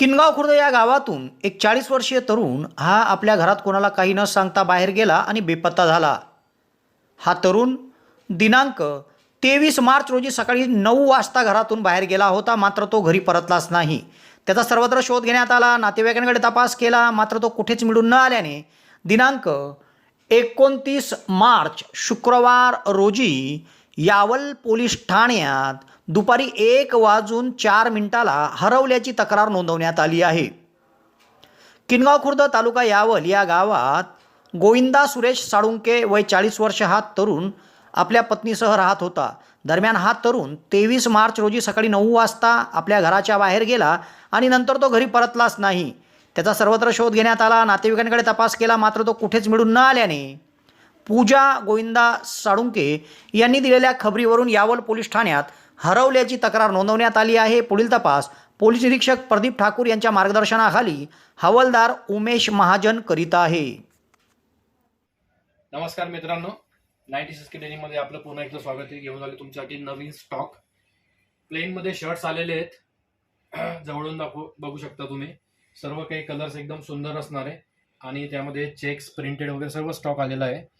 किनगाव खुर्द या गावातून एक चाळीस वर्षीय तरुण हा आपल्या घरात कोणाला काही न सांगता बाहेर गेला आणि बेपत्ता झाला. हा तरुण दिनांक तेवीस मार्च रोजी सकाळी नऊ वाजता घरातून बाहेर गेला होता मात्र तो घरी परतलाच नाही. त्याचा सर्वत्र शोध घेण्यात आला नातेवाईकांकडे तपास केला मात्र तो कुठेच मिळून न आल्याने दिनांक एकोणतीस मार्च शुक्रवार रोजी यावल पोलीस ठाण्यात दुपारी एक वाजून चार मिनिटाला हरवल्याची तक्रार नोंदवण्यात आली आहे. किनगाव खुर्द तालुका यावल या गावात गोविंदा सुरेश साळुंके वय चाळीस वर्ष हा तरुण आपल्या पत्नीसह राहत होता. दरम्यान हा तरुण तेवीस मार्च रोजी सकाळी नऊ वाजता आपल्या घराच्या बाहेर गेला आणि नंतर तो घरी परतलाच नाही. त्याचा सर्वत्र शोध घेण्यात आला नातेवाईकांकडे तपास केला मात्र तो कुठेच मिळून न आल्याने पूजा गोविंदा साळुंके यांनी दिलेल्या खबरीवरून यावल पोलीस ठाण्यात हरवल्याची तक्रार नोंदवण्यात आली आहे. पुढील तपास पोलीस निरीक्षक प्रदीप ठाकूर यांच्या मार्गदर्शनाखाली हवालदार उमेश महाजन करीत आहे. नमस्कार मित्रांनो. नाईन्टी सिक्स्टी डेनीमध्ये आपलं पुन्हा एकदा स्वागत आहे. घेऊन आले तुमच्यासाठी नवीन स्टॉक. प्लेनमध्ये शर्ट्स आलेले आहेत. जवळून दाखवू बघू शकता तुम्ही. सर्व काही कलर्स एकदम सुंदर असणार आहे. आणि त्यामध्ये चेक्स प्रिंटेड वगैरे सर्व स्टॉक आलेला आहे.